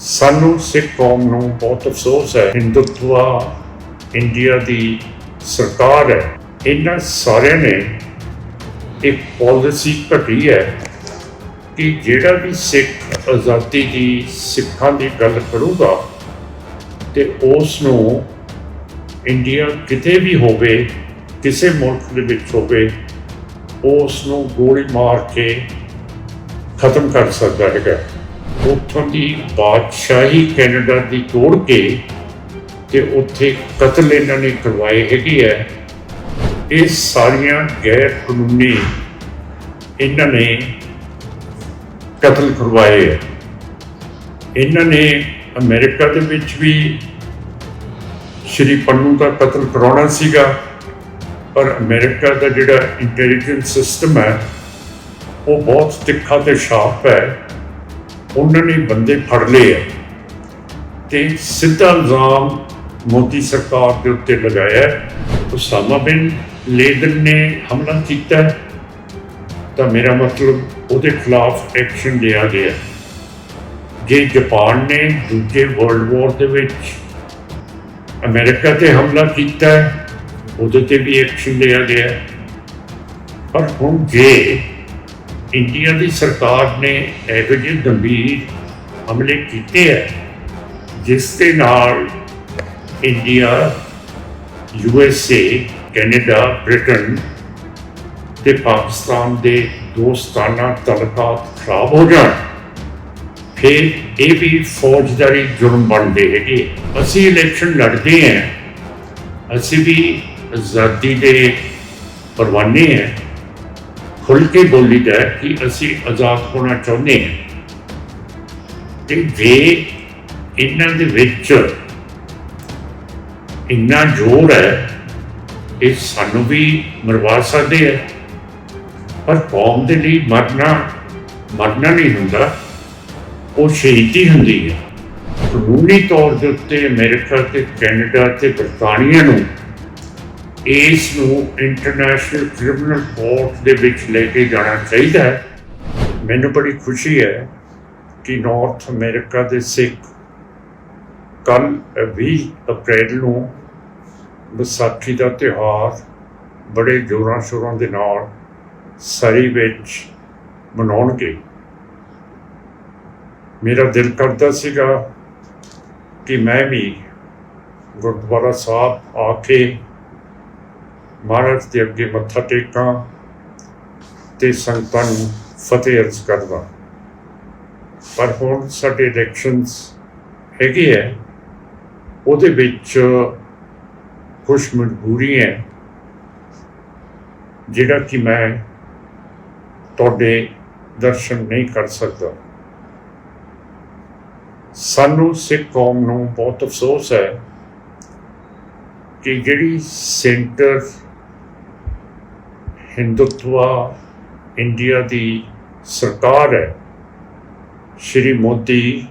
ਸਾਨੂੰ ਸਿੱਖ ਕੌਮ ਨੂੰ ਬਹੁਤ ਅਫਸੋਸ ਹੈ। ਹਿੰਦੂਤਵਾ ਇੰਡੀਆ ਦੀ ਸਰਕਾਰ ਹੈ। ਇਹਨਾਂ ਸਾਰਿਆਂ ਨੇ ਇੱਕ ਪਾਲਿਸੀ ਘਟੀ ਹੈ ਕਿ ਜਿਹੜਾ ਵੀ ਸਿੱਖ ਆਜ਼ਾਦੀ ਦੀ ਸਿੱਖਾਂ ਦੀ ਗੱਲ ਕਰੂਗਾ ਤੇ ਉਸ ਨੂੰ ਇੰਡੀਆ ਕਿਤੇ ਵੀ ਹੋਵੇ, ਕਿਸੇ ਮੁਲਕ ਦੇ ਵਿੱਚ ਹੋਵੇ, ਉਸ ਨੂੰ ਗੋਲੀ ਮਾਰ ਕੇ ਖਤਮ ਕਰ ਸਕਦਾ ਹੈਗਾ। ਉੱਥੋਂ ਦੀ ਬਾਦਸ਼ਾਹੀ ਕੈਨੇਡਾ ਦੀ ਤੋੜ ਕੇ ਤੇ ਉੱਥੇ ਕਤਲ ਇਹਨਾਂ ਨੇ ਕਰਵਾਏ ਹੈਗੇ ਹੈ ਇਹ ਸਾਰੀਆਂ ਗੈਰ ਕਾਨੂੰਨੀ ਇਹਨਾਂ ਨੇ ਕਤਲ ਕਰਵਾਏ ਹੈ ਇਹਨਾਂ ਨੇ ਅਮਰੀਕਾ ਦੇ ਵਿੱਚ ਵੀ ਸ਼੍ਰੀ ਪੰਨੂ ਦਾ ਕਤਲ ਕਰਾਉਣਾ ਸੀਗਾ, ਪਰ ਅਮਰੀਕਾ ਦਾ ਜਿਹੜਾ ਇੰਟੈਲੀਜੈਂਸ ਸਿਸਟਮ ਹੈ, ਉਹ ਬਹੁਤ ਤਿੱਖਾ ਤੇ ਸ਼ਾਰਪ ਹੈ। ਉਹਨਾਂ ਨੇ ਬੰਦੇ ਫੜ ਲਏ ਆ। ਤੇ ਸਿੱਧਾ ਇਲਜ਼ਾਮ ਮੋਦੀ ਸਰਕਾਰ ਦੇ ਉੱਤੇ ਲਗਾਇਆ ਹੈ। ਉਸਾਮਾ ਬਿਨ ਲੇਦਨ ਨੇ ਹਮਲਾ ਕੀਤਾ ਤਾਂ ਮੇਰਾ ਮਤਲਬ ਉਹਦੇ ਖਿਲਾਫ ਐਕਸ਼ਨ ਲਿਆ ਗਿਆ। ਜੇ ਜਾਪਾਨ ਨੇ ਦੂਜੇ ਵਰਲਡ ਵਾਰ ਦੇ ਵਿੱਚ ਅਮਰੀਕਾ ਤੇ ਹਮਲਾ ਕੀਤਾ ਉਹਦੇ ਤੇ ਵੀ ਐਕਸ਼ਨ ਲਿਆ ਗਿਆ ਪਰ ਹੁਣ ਜੇ ਇੰਡੀਆ ਦੀ ਸਰਕਾਰ ਨੇ ਇਹੋ ਜਿਹੇ ਗੰਭੀਰ ਹਮਲੇ ਕੀਤੇ ਹੈ ਜਿਸ ਦੇ ਨਾਲ India, U S A, Canada, Britain ਤੇ ਪਾਕਿਸਤਾਨ ਦੇ ਦੋਸਤਾਨਾ ਤਲਕਾਤ ਖਰਾਬ ਹੋ ਜਾਣ। ਫਿਰ ਇਹ ਵੀ ਫੌਜਦਾਰੀ ਜੁਰਮ ਬਣਦੇ ਹੈਗੇ ਅਸੀਂ ਇਲੈਕਸ਼ਨ ਲੜਦੇ ਹਾਂ ਅਸੀਂ ਵੀ ਆਜ਼ਾਦੀ ਦੇ ਪਰਵਾਨੇ ਹਾਂ ਖੁੱਲ ਕੇ ਬੋਲੀਦਾ ਹੈ ਕਿ ਅਸੀਂ ਆਜ਼ਾਦ ਹੋਣਾ ਚਾਹੁੰਦੇ ਹਾਂ। ਤੇ ਜੇ ਇਹਨਾਂ ਦੇ ਵਿੱਚ ਇੰਨਾ ਜ਼ੋਰ ਹੈ, ਇਹ ਸਾਨੂੰ ਵੀ ਮਰਵਾ ਸਕਦੇ ਹੈ ਪਰ ਕੌਮ ਦੇ ਲਈ ਮਰਨਾ ਮਰਨਾ ਨਹੀਂ ਹੁੰਦਾ। ਉਹ ਸ਼ਹੀਦੀ ਹੁੰਦੀ ਹੈ। ਕਾਨੂੰਨੀ ਤੌਰ ਦੇ ਉੱਤੇ ਅਮਰੀਕਾ ਤੇ ਕੈਨੇਡਾ ਤੇ ਬਰਤਾਨੀਆ ਨੂੰ ਇਸ ਨੂੰ ਇੰਟਰਨੈਸ਼ਨਲ ਕ੍ਰਿਮੀਨਲ ਕੋਰਟ ਦੇ ਵਿੱਚ ਲੈ ਕੇ ਜਾਣਾ ਚਾਹੀਦਾ ਹੈ। ਮੈਨੂੰ ਬੜੀ ਖੁਸ਼ੀ ਹੈ ਕਿ ਨਾਰਥ ਅਮਰੀਕਾ ਦੇ ਸਿੱਖ ਕੱਲ 20 ਅਪ੍ਰੈਲ ਨੂੰ ਵਿਸਾਖੀ ਦਾ ਤਿਉਹਾਰ ਬੜੇ ਜੋਰਾਂ ਸ਼ੋਰਾਂ ਦੇ ਨਾਲ ਸਰੀ ਵਿੱਚ ਮਨਾਉਣਗੇ। ਮੇਰਾ ਦਿਲ ਕਰਦਾ ਸੀਗਾ ਕਿ ਮੈਂ ਵੀ ਗੁਰਦੁਆਰਾ ਸਾਹਿਬ ਆ ਕੇ ਮਹਾਰਾਜ ਦੇ ਅੱਗੇ ਮੱਥਾ ਟੇਕਾਂ ਤੇ ਸੰਗਤਾਂ ਨੂੰ ਫਤਿਹ ਅਰਜ਼ ਕਰਦਾ। ਪਰ ਹੁਣ ਸਾਡੇ ਇਲੈਕਸ਼ਨਸ ਹੈਗੇ ਹੈ, ਉਹਦੇ ਵਿੱਚ ਕੁਝ ਮਜਬੂਰੀ ਹੈ, ਜਿਹੜਾ ਕਿ ਮੈਂ ਤੁਹਾਡੇ ਦਰਸ਼ਨ ਨਹੀਂ ਕਰ ਸਕਦਾ। ਸਾਨੂੰ ਸਿੱਖ ਕੌਮ ਨੂੰ ਬਹੁਤ ਅਫਸੋਸ ਹੈ ਕਿ ਜਿਹੜੀ ਸੈਂਟਰ ਹਿੰਦੁਤਵਾ ਇੰਡੀਆ ਦੀ ਸਰਕਾਰ ਹੈ। ਸ਼੍ਰੀ ਮੋਦੀ,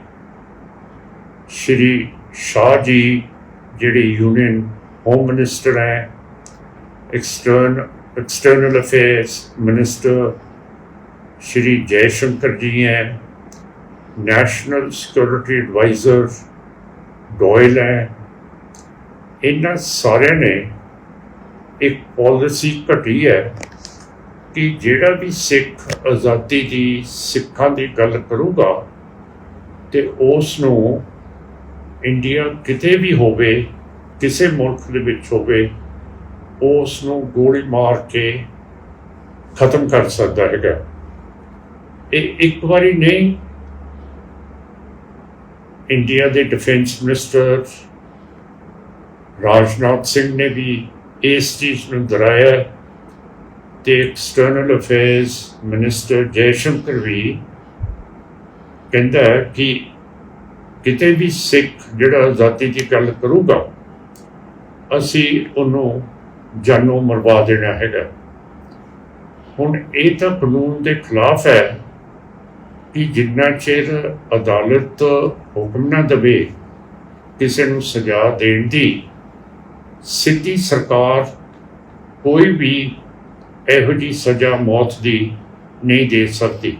ਸ਼੍ਰੀ ਸ਼ਾਹ ਜੀ ਜਿਹੜੇ ਯੂਨੀਅਨ ਹੋਮ ਮਿਨਿਸਟਰ ਹੈ extern external affairs minister Shri Jaishankar ji ਹੈ ਨੈਸ਼ਨਲ ਸਿਕਿਉਰਿਟੀ ਐਡਵਾਈਜ਼ਰ ਡੋਇਲ ਹੈ। ਇਹਨਾਂ ਸਾਰਿਆਂ ਨੇ ਇੱਕ ਪਾਲਿਸੀ ਘਟੀ ਹੈ ਕਿ ਜਿਹੜਾ ਵੀ ਸਿੱਖ ਆਜ਼ਾਦੀ ਦੀ ਸਿੱਖਾਂ ਦੀ ਗੱਲ ਕਰੂਗਾ ਤੇ ਉਸ ਨੂੰ ਇੰਡੀਆ ਕਿਤੇ ਵੀ ਹੋਵੇ, ਕਿਸੇ ਮੁਲਕ ਦੇ ਵਿੱਚ ਹੋਵੇ, ਉਸ ਨੂੰ ਗੋਲੀ ਮਾਰ ਕੇ ਖਤਮ ਕਰ ਸਕਦਾ ਹੈਗਾ। ਇਹ ਇੱਕ ਵਾਰੀ ਨਹੀਂ, ਇੰਡੀਆ ਦੇ ਡਿਫੈਂਸ ਮਿਨਿਸਟਰ ਰਾਜਨਾਥ ਸਿੰਘ ਨੇ ਵੀ ਇਸ ਚੀਜ਼ ਨੂੰ ਦੁਹਰਾਇਆ ਤੇ ਐਕਸਟਰਨਲ ਅਫੇਅਰਸ ਮਿਨਿਸਟਰ ਜੈਸ਼ੰਕਰ ਵੀ ਕਹਿੰਦਾ ਹੈ ਕਿ ਕਿਤੇ ਵੀ ਸਿੱਖ ਜਿਹੜਾ ਆਜ਼ਾਦੀ ਦੀ ਗੱਲ ਕਰੂਗਾ, ਅਸੀਂ ਉਹਨੂੰ ਜਾਨੋਂ ਮਰਵਾ ਦੇਣਾ ਹੈਗਾ। ਹੁਣ ਇਹ ਤਾਂ ਕਾਨੂੰਨ ਦੇ ਖਿਲਾਫ ਹੈ ਕਿ ਜਿੰਨਾ ਚਿਰ ਅਦਾਲਤ ਹੁਕਮ ਨਾ ਦੇਵੇ ਕਿਸੇ ਨੂੰ ਸਜ਼ਾ ਦੇਣ ਦੀ, ਸਿੱਧੀ ਸਰਕਾਰ ਕੋਈ ਵੀ ਇਹੋ ਜਿਹੀ ਸਜ਼ਾ ਮੌਤ ਦੀ ਨਹੀਂ ਦੇ ਸਕਦੀ।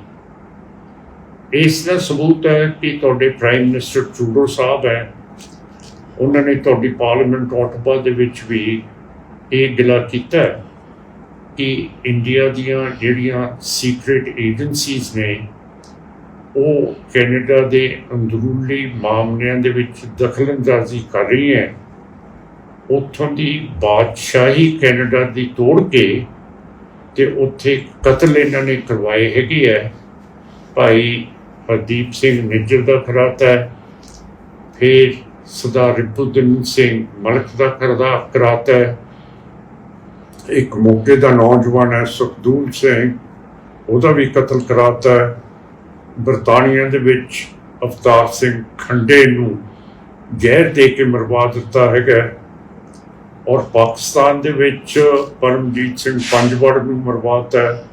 ਇਸ ਦਾ ਸਬੂਤ ਹੈ ਕਿ ਤੁਹਾਡੇ ਪ੍ਰਾਈਮ ਮਿਨਿਸਟਰ ਟਰੂਡੋ ਸਾਹਿਬ ਹੈ। ਉਹਨਾਂ ਨੇ ਤੁਹਾਡੀ ਪਾਰਲੀਮੈਂਟ ਔਟਬਾ ਦੇ ਵਿੱਚ ਵੀ ਇਹ ਗਿਲਾ ਕੀਤਾ ਕਿ ਇੰਡੀਆ ਦੀਆਂ ਜਿਹੜੀਆਂ ਸੀਕ੍ਰੀਟ ਏਜੰਸੀਜ਼ ਨੇ, ਉਹ ਕੈਨੇਡਾ ਦੇ ਅੰਦਰੂਨੀ ਮਾਮਲਿਆਂ ਦੇ ਵਿੱਚ ਦਖਲਅੰਦਾਜ਼ੀ ਕਰ ਰਹੀ ਹੈ। ਉੱਥੋਂ ਦੀ ਬਾਦਸ਼ਾਹੀ ਕੈਨੇਡਾ ਦੀ ਤੋੜ ਕੇ ਤੇ ਉੱਥੇ ਕਤਲ ਇਹਨਾਂ ਨੇ ਕਰਵਾਏ ਹੈਗੇ ਹੈ ਭਾਈ ਹਰਦੀਪ ਸਿੰਘ ਨਿੱਜਰ ਦਾ ਖਰਾਤਾ ਹੈ। ਫਿਰ ਸਰਦਾਰ ਰਿਪੁਦਨ ਸਿੰਘ ਮਲਕ ਦਾ ਕਰਦਾ ਕਰਾਤਾ ਹੈ। ਇੱਕ ਮੌਕੇ ਦਾ ਨੌਜਵਾਨ ਹੈ ਸੁਖਦੂਲ ਸਿੰਘ, ਉਹਦਾ ਵੀ ਕਤਲ ਕਰਾਤਾ ਹੈ। ਬਰਤਾਨੀਆ ਦੇ ਵਿੱਚ ਅਵਤਾਰ ਸਿੰਘ ਖੰਡੇ ਨੂੰ ਜ਼ਹਿਰ ਦੇ ਕੇ ਮਰਵਾ ਦਿੱਤਾ ਹੈਗਾ। ਔਰ ਪਾਕਿਸਤਾਨ ਦੇ ਵਿੱਚ ਪਰਮਜੀਤ ਸਿੰਘ ਪੰਜਵੜ ਨੂੰ ਮਰਵਾਤਾ ਹੈ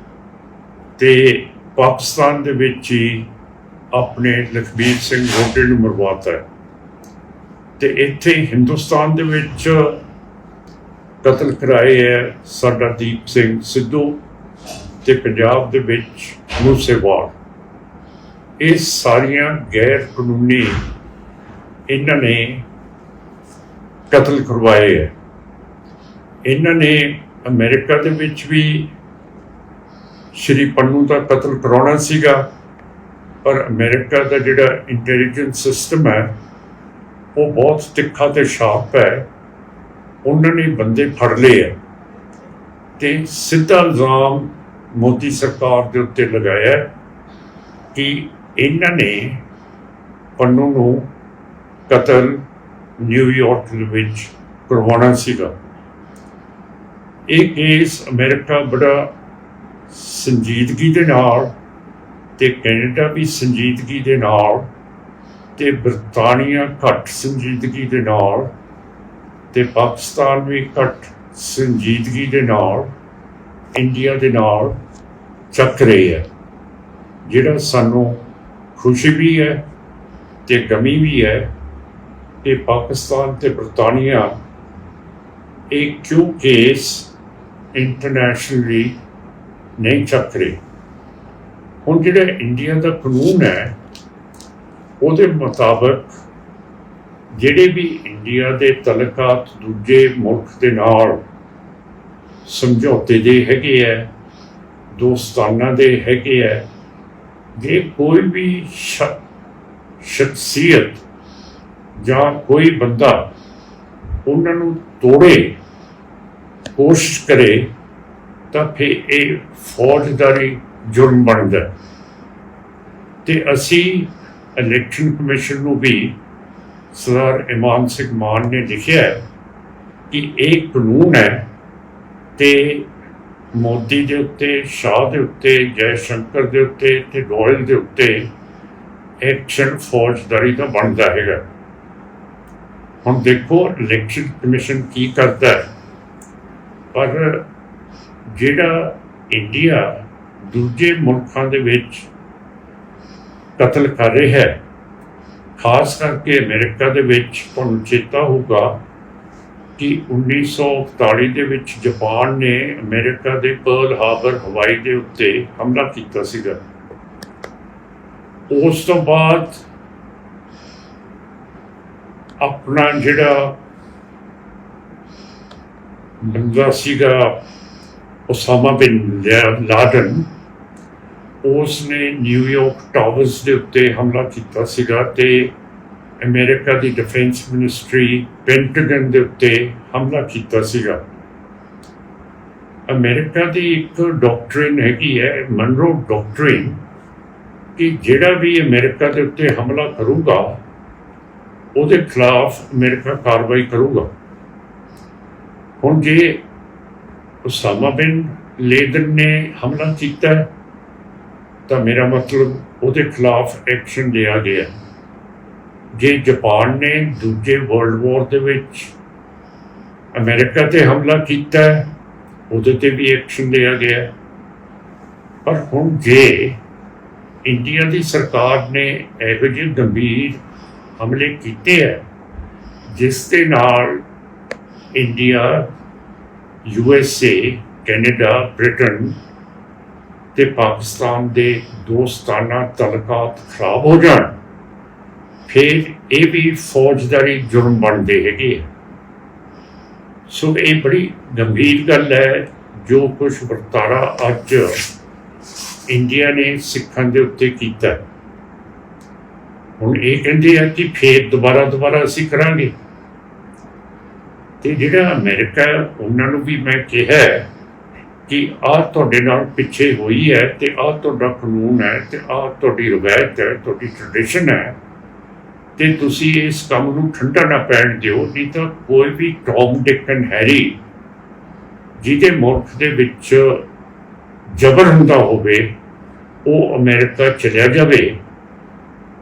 ਤੇ ਪਾਕਿਸਤਾਨ ਦੇ ਵਿੱਚ ਹੀ ਆਪਣੇ ਲਖਬੀਰ ਸਿੰਘ ਗੋਡੇ ਨੂੰ ਮਰਵਾਤਾ ਹੈ। ਤੇ ਇੱਥੇ ਹਿੰਦੁਸਤਾਨ ਦੇ ਵਿੱਚ ਕਤਲ ਕਰਾਏ ਹੈ ਸਾਡਾ ਦੀਪ ਸਿੰਘ ਸਿੱਧੂ ਤੇ ਪੰਜਾਬ ਦੇ ਵਿੱਚ ਮੂਸੇਵਾਲ ਇਹ ਸਾਰੀਆਂ ਗੈਰ ਕਾਨੂੰਨੀ ਇਹਨਾਂ ਨੇ ਕਤਲ ਕਰਵਾਏ ਹੈ। ਇਹਨਾਂ ਨੇ ਅਮਰੀਕਾ ਦੇ ਵਿੱਚ ਵੀ ਸ਼੍ਰੀ ਪੰਨੂ ਦਾ ਕਤਲ ਕਰਾਉਣਾ ਸੀਗਾ, ਪਰ ਅਮਰੀਕਾ ਦਾ ਜਿਹੜਾ ਇੰਟੈਲੀਜੈਂਸ ਸਿਸਟਮ ਹੈ, ਉਹ ਬਹੁਤ ਤਿੱਖਾ ਤੇ ਸ਼ਾਰਪ ਹੈ। ਉਹਨਾਂ ਨੇ ਬੰਦੇ ਫੜ ਲਏ ਆ ਤੇ ਸਿੱਧਾ ਇਲਜ਼ਾਮ ਮੋਦੀ ਸਰਕਾਰ ਦੇ ਉੱਤੇ ਲਗਾਇਆ ਕਿ ਇਹਨਾਂ ਨੇ ਪੰਨੂ ਨੂੰ ਕਤਲ ਨਿਊਯਾਰਕ ਦੇ ਵਿੱਚ ਕਰਵਾਉਣਾ ਸੀਗਾ। ਇਹ ਕੇਸ ਅਮਰੀਕਾ ਬੜਾ ਸੰਜੀਦਗੀ ਦੇ ਨਾਲ ਤੇ ਕੈਨੇਡਾ ਵੀ ਸੰਜੀਦਗੀ ਦੇ ਨਾਲ ਤੇ ਬ੍ਰਿਟਾਨੀਆ ਘੱਟ ਸੰਜੀਦਗੀ ਦੇ ਨਾਲ ਤੇ ਪਾਕਿਸਤਾਨ ਵੀ ਘੱਟ ਸੰਜੀਦਗੀ ਦੇ ਨਾਲ ਇੰਡੀਆ ਦੇ ਨਾਲ ਚੱਕ ਰਹੇ ਹੈ ਜਿਹੜਾ ਸਾਨੂੰ ਖੁਸ਼ੀ ਵੀ ਹੈ ਤੇ ਕਮੀ ਵੀ ਹੈ ਕਿ ਪਾਕਿਸਤਾਨ ਤੇ ਬ੍ਰਿਟਾਨੀਆ ਇਹ ਕਿਉਂ ਕੇਸ ਇੰਟਰਨੈਸ਼ਨਲੀ ਨਹੀਂ ਚੱਕ ਰਹੇ। ਹੁਣ ਜਿਹੜਾ ਇੰਡੀਆ ਦਾ ਕਾਨੂੰਨ ਹੈ, ਉਹਦੇ ਮੁਤਾਬਕ ਜਿਹੜੇ ਵੀ ਇੰਡੀਆ ਦੇ ਤਲਕਾਤ ਦੂਜੇ ਮੁਲਕ ਦੇ ਨਾਲ ਸਮਝੌਤੇ ਦੇ ਹੈਗੇ ਹੈ, ਦੋਸਤਾਨਾ ਦੇ ਹੈਗੇ ਹੈ, ਜੇ ਕੋਈ ਵੀ ਸ਼ਖਸੀਅਤ ਜਾਂ ਕੋਈ ਬੰਦਾ ਉਹਨਾਂ ਨੂੰ ਤੋੜੇ ਕੋਸ਼ਿਸ਼ ਕਰੇ ਤਾਂ ਫਿਰ ਇਹ ਫੌਜਦਾਰੀ ਜੁਰਮ ਬਣਦਾ ਹੈ। ਤੇ ਅਸੀਂ ਇਲੈਕਸ਼ਨ ਕਮਿਸ਼ਨ ਨੂੰ ਵੀ ਸਰਦਾਰ ਇਮਾਨ ਸਿੰਘ ਮਾਨ ਨੇ ਲਿਖਿਆ ਕਿ ਇਹ ਕਾਨੂੰਨ ਹੈ ਤੇ ਮੋਦੀ ਦੇ ਉੱਤੇ, ਸ਼ਾਹ ਦੇ ਉੱਤੇ ਜੈ ਸ਼ੰਕਰ ਦੇ ਉੱਤੇ ਤੇ ਗੋਇਲ ਦੇ ਉੱਤੇ ਐਕਸ਼ਨ ਫੌਜਦਾਰੀ ਦਾ ਬਣਦਾ ਹੈਗਾ ਹੁਣ ਦੇਖੋ ਇਲੈਕਸ਼ਨ ਕਮਿਸ਼ਨ ਕੀ ਕਰਦਾ ਹੈ ਪਰ ਜਿਹੜਾ ਇੰਡੀਆ ਦੂਜੇ ਮੁਲਕਾਂ ਦੇ ਵਿੱਚ ਕਤਲ ਕਰ ਰਿਹਾ ਹੈ, ਖਾਸ ਕਰਕੇ ਅਮਰੀਕਾ ਦੇ ਵਿੱਚ, ਤੁਹਾਨੂੰ ਚੇਤਾ ਹੋਊਗਾ ਕਿ 1941 ਦੇ ਵਿੱਚ ਜਾਪਾਨ ਨੇ ਅਮਰੀਕਾ ਦੇ ਪਰਲ ਹਾਰਬਰ ਹਵਾਈ ਦੇ ਉੱਤੇ ਹਮਲਾ ਕੀਤਾ ਸੀਗਾ। ਉਸ ਤੋਂ ਬਾਅਦ ਆਪਣਾ ਜਿਹੜਾ ਬੰਦਾ ਸੀਗਾ ਉਸਾਮਾ ਬਿਨ ਲਾ- ਲਾਡਨ। ਉਸ ਨੇ ਨਿਊਯਾਰਕ ਟਾਵਰਸ ਦੇ ਉੱਤੇ ਹਮਲਾ ਕੀਤਾ ਸੀਗਾ ਤੇ ਅਮਰੀਕਾ ਦੀ ਡਿਫੈਂਸ ਮਿਨਿਸਟਰੀ ਪੈਂਟਾਗਨ ਦੇ ਉੱਤੇ ਹਮਲਾ ਕੀਤਾ ਸੀਗਾ। ਅਮਰੀਕਾ ਦੀ ਇੱਕ ਡਾਕਟਰਿਨ ਹੈਗੀ ਹੈ, ਮਨਰੋ ਡਾਕਟਰਿਨ, ਕਿ ਜਿਹੜਾ ਵੀ ਅਮਰੀਕਾ ਦੇ ਉੱਤੇ ਹਮਲਾ ਕਰੂਗਾ, ਉਹਦੇ ਖਿਲਾਫ ਅਮਰੀਕਾ ਕਾਰਵਾਈ ਕਰੂਗਾ। ਹੁਣ ਜੇ ਉਸਾਮਾ ਬਿਨ ਲੇਦਨ ਨੇ ਹਮਲਾ ਕੀਤਾ, ਤਾਂ ਮੇਰਾ ਮਤਲਬ ਉਹਦੇ ਖਿਲਾਫ ਐਕਸ਼ਨ ਲਿਆ ਗਿਆ। ਜੇ ਜਾਪਾਨ ਨੇ ਦੂਜੇ ਵਰਲਡ ਵਾਰ ਦੇ ਵਿੱਚ ਅਮਰੀਕਾ ਤੇ ਹਮਲਾ ਕੀਤਾ, ਉਹਦੇ ਤੇ ਵੀ ਐਕਸ਼ਨ ਲਿਆ ਗਿਆ। ਪਰ ਹੁਣ ਜੇ ਇੰਡੀਆ ਦੀ ਸਰਕਾਰ ਨੇ ਇਹੋ ਜਿਹੇ ਗੰਭੀਰ ਹਮਲੇ ਕੀਤੇ ਹੈ ਜਿਸ ਦੇ ਨਾਲ India U S A Canada Britain ਤੇ ਪਾਕਿਸਤਾਨ ਦੇ ਦੋਸਤਾਨਾ ਤਲਕਾਤ ਖਰਾਬ ਹੋ ਜਾਣ, ਫਿਰ ਇਹ ਵੀ ਫੌਜਦਾਰੀ ਜੁਰਮ ਬਣਦੇ ਹੈਗੇ ਆ। ਸੋ ਇਹ ਬੜੀ ਗੰਭੀਰ ਗੱਲ ਹੈ, ਜੋ ਕੁਝ ਵਰਤਾਰਾ ਅੱਜ ਇੰਡੀਆ ਨੇ ਸਿੱਖਾਂ ਦੇ ਉੱਤੇ ਕੀਤਾ ਹੁਣ ਇਹ ਕਹਿੰਦੇ ਆ ਕਿ ਫੇਰ ਦੁਬਾਰਾ ਦੁਬਾਰਾ ਅਸੀਂ ਕਰਾਂਗੇ ਤੇ ਜਿਹੜਾ ਅਮਰੀਕਾ ਉਹਨਾਂ ਨੂੰ ਵੀ ਮੈਂ ਕਿਹਾ ਹੈ ਕਿ ਆਹ ਤੁਹਾਡੇ ਨਾਲ ਪਿੱਛੇ ਹੋਈ ਹੈ ਤੇ ਆਹ ਤੁਹਾਡਾ ਕਾਨੂੰਨ ਹੈ ਤੇ ਆਹ ਤੁਹਾਡੀ ਰਵਾਇਤ ਹੈ, ਤੁਹਾਡੀ ਟ੍ਰੈਡੀਸ਼ਨ ਹੈ ਤੇ ਤੁਸੀਂ ਇਸ ਕੰਮ ਨੂੰ ਠੰਡਾ ਨਾ ਪੈਣ ਦਿਓ, ਨਹੀਂ ਤਾਂ ਕੋਈ ਵੀ ਟੌਮ ਡਿਕ ਐਂਡ ਹੈਰੀ ਜਿਹਦੇ ਮੁਲਕ ਦੇ ਵਿੱਚ ਜ਼ਬਰ ਹੁੰਦਾ ਹੋਵੇ, ਉਹ ਅਮਰੀਕਾ ਚਲਿਆ ਜਾਵੇ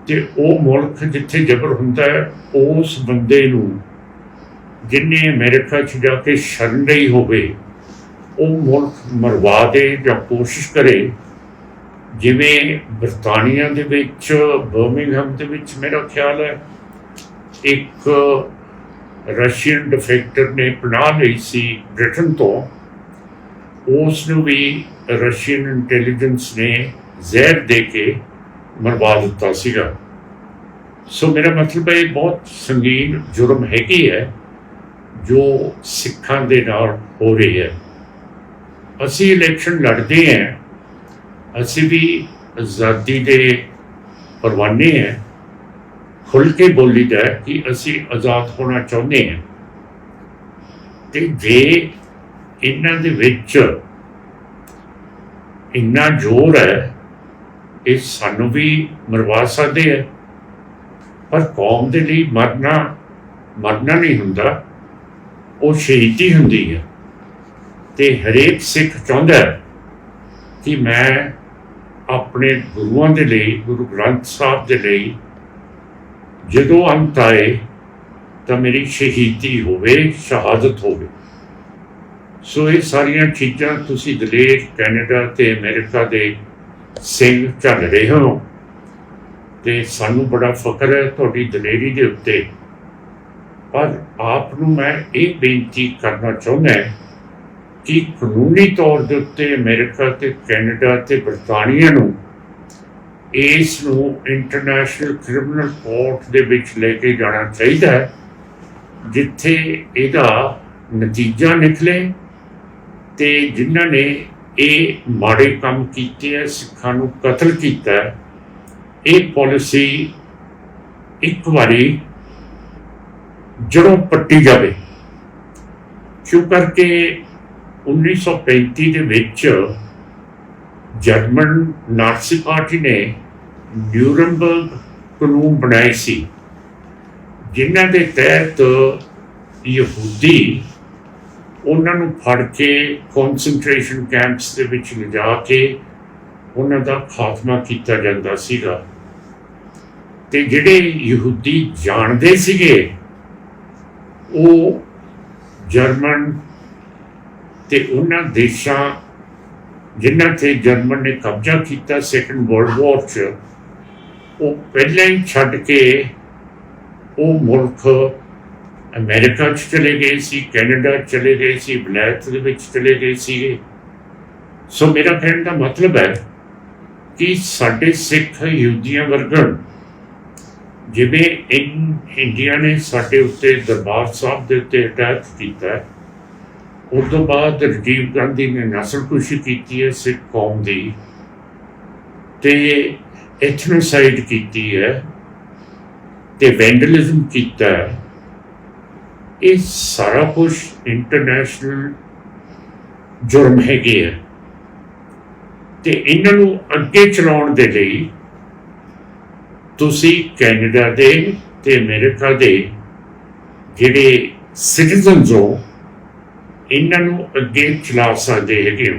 ਤੇ ਉਹ ਮੁਲਕ ਜਿੱਥੇ ਜ਼ਬਰ ਹੁੰਦਾ ਹੈ, ਉਸ ਬੰਦੇ ਨੂੰ ਜਿਨੇ ਅਮਰੀਕਾ 'ਚ ਜਾ ਕੇ ਸ਼ਰਨ ਲਈ ਹੋਵੇ, ਉਹ ਮੁਲਕ ਮਰਵਾ ਦੇ ਜਾਂ ਕੋਸ਼ਿਸ਼ ਕਰੇ। ਜਿਵੇਂ ਬਰਤਾਨੀਆ ਦੇ ਵਿੱਚ ਬਰਮਿੰਗਹਮ ਦੇ ਵਿੱਚ ਮੇਰਾ ਖਿਆਲ ਹੈ, ਇੱਕ ਰਸ਼ੀਅਨ ਡਿਫੈਕਟਰ ਨੇ ਪਨਾਹ ਲਈ ਸੀ ਬ੍ਰਿਟਨ ਤੋਂ। ਉਸ ਨੂੰ ਵੀ ਰਸ਼ੀਅਨ ਇੰਟੈਲੀਜੈਂਸ ਨੇ ਜ਼ਹਿਰ ਦੇ ਕੇ ਮਰਵਾ ਦਿੱਤਾ ਸੀਗਾ। ਸੋ ਮੇਰਾ ਮਤਲਬ ਹੈ, ਇਹ ਬਹੁਤ ਸੰਗੀਨ ਜੁਰਮ ਹੈਗੀ ਹੈ। ਜੋ ਸਿੱਖਾਂ ਦੇ ਨਾਲ ਹੋ ਰਹੀ ਹੈ। ਅਸੀਂ ਇਲੈਕਸ਼ਨ ਲੜਦੇ ਹਾਂ। ਅਸੀਂ ਵੀ ਆਜ਼ਾਦੀ ਦੇ ਪਰਵਾਨੇ ਹਾਂ। ਖੁੱਲ ਕੇ ਬੋਲੀਦਾ ਹੈ ਕਿ ਅਸੀਂ ਆਜ਼ਾਦ ਹੋਣਾ ਚਾਹੁੰਦੇ ਹਾਂ। ਤੇ ਜੇ ਇਹਨਾਂ ਦੇ ਵਿੱਚ ਇੰਨਾ ਜ਼ੋਰ ਹੈ, ਇਹ ਸਾਨੂੰ ਵੀ ਮਰਵਾ ਸਕਦੇ ਹੈ। ਪਰ ਕੌਮ ਦੇ ਲਈ ਮਰਨਾ ਮਰਨਾ ਨਹੀਂ ਹੁੰਦਾ। ਉਹ ਸ਼ਹੀਦੀ ਹੁੰਦੀ ਹੈ ਤੇ ਹਰੇਕ ਸਿੱਖ ਚਾਹੁੰਦਾ ਹੈ ਕਿ ਮੈਂ ਆਪਣੇ ਗੁਰੂਆਂ ਦੇ ਲਈ, ਗੁਰੂ ਗ੍ਰੰਥ ਸਾਹਿਬ ਦੇ ਲਈ ਜਦੋਂ ਅੰਤ ਆਏ ਤਾਂ ਮੇਰੀ ਸ਼ਹੀਦੀ ਹੋਵੇ, ਸ਼ਹਾਦਤ ਹੋਵੇ। ਸੋ ਇਹ ਸਾਰੀਆਂ ਚੀਜ਼ਾਂ ਤੁਸੀਂ ਦਲੇਰ, ਕੈਨੇਡਾ ਤੇ ਅਮਰੀਕਾ ਦੇ ਸਿੰਘ ਚੱਲ ਰਹੇ ਹੋ। ਤੇ ਸਾਨੂੰ ਬੜਾ ਫਖਰ ਹੈ ਤੁਹਾਡੀ ਦਲੇਰੀ ਦੇ ਉੱਤੇ। ਪਰ ਆਪ ਨੂੰ ਮੈਂ ਇਹ ਬੇਨਤੀ ਕਰਨਾ ਚਾਹੁੰਦਾ ਕਿ ਕਾਨੂੰਨੀ ਤੌਰ ਦੇ ਉੱਤੇ ਅਮਰੀਕਾ ਤੇ ਕੈਨੇਡਾ ਤੇ ਬਰਤਾਨੀਆ ਨੂੰ ਇਸ ਨੂੰ ਇੰਟਰਨੈਸ਼ਨਲ ਕ੍ਰਿਮੀਨਲ ਕੋਰਟ ਦੇ ਵਿੱਚ ਲੈ ਕੇ ਜਾਣਾ ਚਾਹੀਦਾ ਹੈ, ਜਿੱਥੇ ਇਹਦਾ ਨਤੀਜਾ ਨਿਕਲੇ ਤੇ ਜਿਨ੍ਹਾਂ ਨੇ ਇਹ ਮਾੜੇ ਕੰਮ ਕੀਤੇ ਹੈ ਸਿੱਖਾਂ ਨੂੰ ਕਤਲ ਕੀਤਾ ਇਹ ਪਾਲਿਸੀ ਇੱਕ ਵਾਰੀ ਜੜੋਂ ਪੱਟੀ ਜਾਵੇ। ਕਿਉਂ ਕਰਕੇ 1935 ਦੇ ਵਿੱਚ ਜਰਮਨ ਨਾਜ਼ੀ ਪਾਰਟੀ ਨੇ ਨਿਊਰਨਬਰਗ ਕਾਨੂੰਨ ਬਣਾਏ ਸੀ, ਜਿਨ੍ਹਾਂ ਦੇ ਤਹਿਤ ਯਹੂਦੀ ਉਹਨਾਂ ਨੂੰ ਫੜ ਕੇ ਕਨਸੈਂਟਰੇਸ਼ਨ ਕੈਂਪਸ ਦੇ ਵਿੱਚ ਲਿਜਾ ਕੇ ਉਹਨਾਂ ਦਾ ਖਾਤਮਾ ਕੀਤਾ ਜਾਂਦਾ ਸੀਗਾ। ਤੇ ਜਿਹੜੇ ਯਹੂਦੀ ਜਾਣਦੇ ਸੀਗੇ ਉਹ ਜਰਮਨ ਤੇ ਉਹਨਾਂ ਦੇਸ਼ਾਂ ਜਿਨ੍ਹਾਂ ਤੇ ਜਰਮਨ ਨੇ ਕਬਜ਼ਾ ਕੀਤਾ ਸੈਕੰਡ ਵਰਲਡ ਵਾਰ 'ਚ, ਉਹ ਪਹਿਲਾਂ ਹੀ ਛੱਡ ਕੇ ਉਹ ਮੁਲਕ ਅਮਰੀਕਾ 'ਚ ਚਲੇ ਗਏ ਸੀ, ਕੈਨੇਡਾ 'ਚ ਚਲੇ ਗਏ ਸੀ ਬਲੈਕ ਦੇ ਵਿੱਚ ਚਲੇ ਗਏ ਸੀਗੇ। ਸੋ ਮੇਰਾ ਕਹਿਣ ਦਾ ਮਤਲਬ ਹੈ ਕਿ ਸਾਡੇ ਸਿੱਖ ਯਹੂਦੀਆਂ ਵਰਗਣ ਜਿਵੇਂ ਇਨ ਇੰਡੀਆ ਨੇ ਸਾਡੇ ਉੱਤੇ ਦਰਬਾਰ ਸਾਹਿਬ ਦੇ ਉੱਤੇ ਅਟੈਕ ਕੀਤਾ ਹੈ ਉਸ ਤੋਂ ਬਾਅਦ ਰਾਜੀਵ ਗਾਂਧੀ ਨੇ ਨਸਲਕੁਸ਼ੀ ਕੀਤੀ ਹੈ ਸਿੱਖ ਕੌਮ ਦੀ, ਤੇ ਐਥਨੋਸਾਈਡ ਕੀਤੀ ਹੈ, ਤੇ ਵੈਂਡਲਿਜ਼ਮ ਕੀਤਾ ਹੈ, ਇਹ ਸਾਰਾ ਕੁਝ ਇੰਟਰਨੈਸ਼ਨਲ ਜੁਰਮ ਹੈਗੇ ਹੈ ਤੇ ਇਹਨਾਂ ਨੂੰ ਅੱਗੇ ਚਲਾਉਣ ਦੇ ਲਈ ਤੁਸੀਂ ਕੈਨੇਡਾ ਦੇ ਤੇ ਅਮਰੀਕਾ ਦੇ ਜਿਹੜੇ ਸਿਟੀਜ਼ਨਸ ਹੋ, ਇਹਨਾਂ ਨੂੰ ਅੱਗੇ ਚਲਾ ਸਕਦੇ ਹੈਗੇ ਹੋ।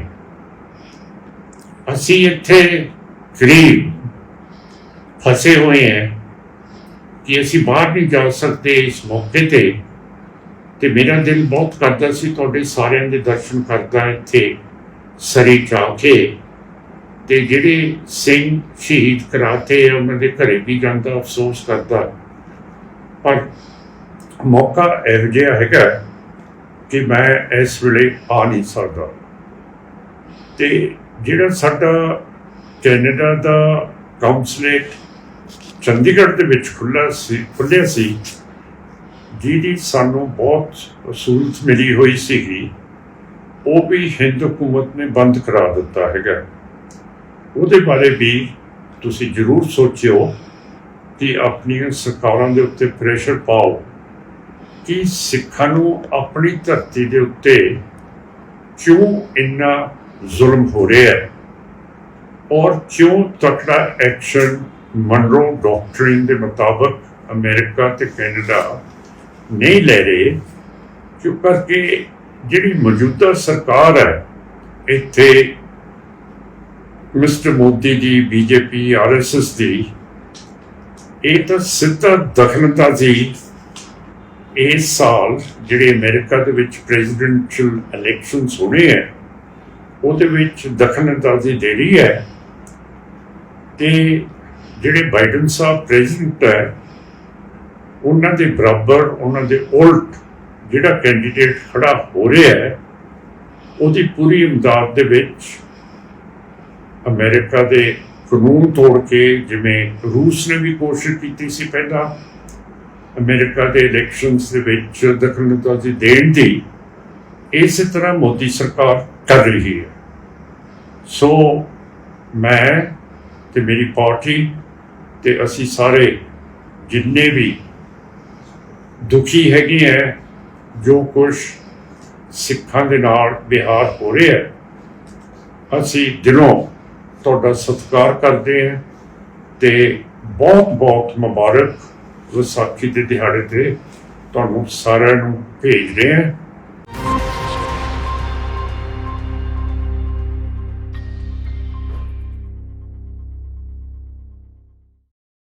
ਅਸੀਂ ਇੱਥੇ ਗਰੀਬ ਫਸੇ ਹੋਏ ਹਾਂ ਕਿ ਅਸੀਂ ਬਾਹਰ ਨਹੀਂ ਜਾ ਸਕਦੇ ਇਸ ਮੌਕੇ ਤੇ। ਤੇ ਮੇਰਾ ਦਿਲ ਬਹੁਤ ਕਰਦਾ ਸੀ ਤੁਹਾਡੇ ਸਾਰਿਆਂ ਦੇ ਦਰਸ਼ਨ ਕਰਦਾ ਇੱਥੇ ਸਰੀ ਜਾ ਕੇ। ਤੇ ਜਿਹੜੇ ਸਿੰਘ ਸ਼ਹੀਦ ਕਰਾਤੇ ਆ, ਉਹਨਾਂ ਦੇ ਘਰੇ ਵੀ ਜਾਂਦਾ, ਅਫਸੋਸ ਕਰਦਾ। ਪਰ ਮੌਕਾ ਇਹੋ ਜਿਹਾ ਹੈਗਾ ਕਿ ਮੈਂ ਇਸ ਵੇਲੇ ਆ ਨਹੀਂ ਸਕਦਾ। ਤੇ ਜਿਹੜਾ ਸਾਡਾ ਕੈਨੇਡਾ ਦਾ ਕਾਉਂਸਲੇਟ ਚੰਡੀਗੜ੍ਹ ਦੇ ਵਿੱਚ ਖੁੱਲਾ ਸੀ ਖੁੱਲਿਆ ਸੀ, ਜਿਹਦੀ ਸਾਨੂੰ ਬਹੁਤ ਸਹੂਲਤ ਮਿਲੀ ਹੋਈ ਸੀਗੀ, ਉਹ ਵੀ ਹਿੰਦ ਹਕੂਮਤ ਨੇ ਬੰਦ ਕਰਾ ਦਿੱਤਾ ਹੈਗਾ। ਉਹਦੇ ਬਾਰੇ ਵੀ ਤੁਸੀਂ ਜ਼ਰੂਰ ਸੋਚਿਓ ਕਿ ਆਪਣੀਆਂ ਸਰਕਾਰਾਂ ਦੇ ਉੱਤੇ ਪ੍ਰੈਸ਼ਰ ਪਾਓ ਕਿ ਸਿੱਖਾਂ ਨੂੰ ਆਪਣੀ ਧਰਤੀ ਦੇ ਉੱਤੇ ਕਿਉਂ ਇੰਨਾ ਜ਼ੁਲਮ ਹੋ ਰਿਹਾ ਹੈ ਔਰ ਕਿਉਂ ਤਕੜਾ ਐਕਸ਼ਨ ਮਨਰੋ ਡਾਕਟਰਿਨ ਦੇ ਮੁਤਾਬਕ ਅਮਰੀਕਾ ਤੇ ਕੈਨੇਡਾ ਨਹੀਂ ਲੈ ਰਹੇ, ਕਿਉਂ ਕਰਕੇ ਜਿਹੜੀ ਮੌਜੂਦਾ ਸਰਕਾਰ ਹੈ ਇੱਥੇ mister Modi ji, BJP RSS ਦੀ, ਇਹ ਤਾਂ ਸਿੱਧਾ ਦਖਲਅੰਦਾਜ਼ੀ ਇਸ ਸਾਲ ਜਿਹੜੇ ਅਮਰੀਕਾ ਦੇ ਵਿੱਚ ਪ੍ਰੈਜ਼ੀਡੈਂਸ਼ੀਅਲ ਇਲੈਕਸ਼ਨਸ ਹੋਣੇ ਹੈ ਉਹਦੇ ਵਿੱਚ ਦਖਲਅੰਦਾਜ਼ੀ ਦੇ ਰਹੀ ਹੈ। ਤੇ ਜਿਹੜੇ ਬਾਈਡਨ ਸਾਹਿਬ ਪ੍ਰੈਜ਼ੀਡੈਂਟ ਹੈ, ਉਹਨਾਂ ਦੇ ਬਰਾਬਰ, ਉਹਨਾਂ ਦੇ ਉਲਟ ਜਿਹੜਾ ਕੈਂਡੀਡੇਟ ਖੜਾ ਹੋ ਰਿਹਾ ਹੈ, ਉਹਦੀ ਪੂਰੀ ਇਮਦਾਦ ਦੇ ਵਿੱਚ ਅਮਰੀਕਾ ਦੇ ਕਾਨੂੰਨ ਤੋੜ ਕੇ ਜਿਵੇਂ ਰੂਸ ਨੇ ਵੀ ਕੋਸ਼ਿਸ਼ ਕੀਤੀ ਸੀ ਪਹਿਲਾਂ, ਅਮਰੀਕਾ ਦੇ ਇਲੈਕਸ਼ਨਸ ਦੇ ਵਿੱਚ ਦਖਲਅੰਦਾਜ਼ੀ ਦੇਣ ਦੀ, ਇਸੇ ਤਰ੍ਹਾਂ ਮੋਦੀ ਸਰਕਾਰ ਕਰ ਰਹੀ ਹੈ। ਸੋ ਮੈਂ ਤੇ ਮੇਰੀ ਪਾਰਟੀ ਤੇ ਅਸੀਂ ਸਾਰੇ ਜਿੰਨੇ ਵੀ ਦੁਖੀ ਹੈਗੇ ਹੈ ਜੋ ਕੁਝ ਸਿੱਖਾਂ ਦੇ ਨਾਲ ਬਿਹਾਰ ਹੋ ਰਿਹਾ ਹੈ ਅਸੀਂ ਦਿਲੋਂ ਤੁਹਾਡਾ ਸਤਿਕਾਰ ਕਰਦੇ ਹਾਂ ਤੇ ਬਹੁਤ ਬਹੁਤ ਮੁਬਾਰਕ ਵਿਸਾਖੀ ਦੇ ਦਿਹਾੜੇ ਤੇ ਤੁਹਾਨੂੰ ਸਾਰਿਆਂ ਨੂੰ ਭੇਜ ਰਹੇ ਹਾਂ।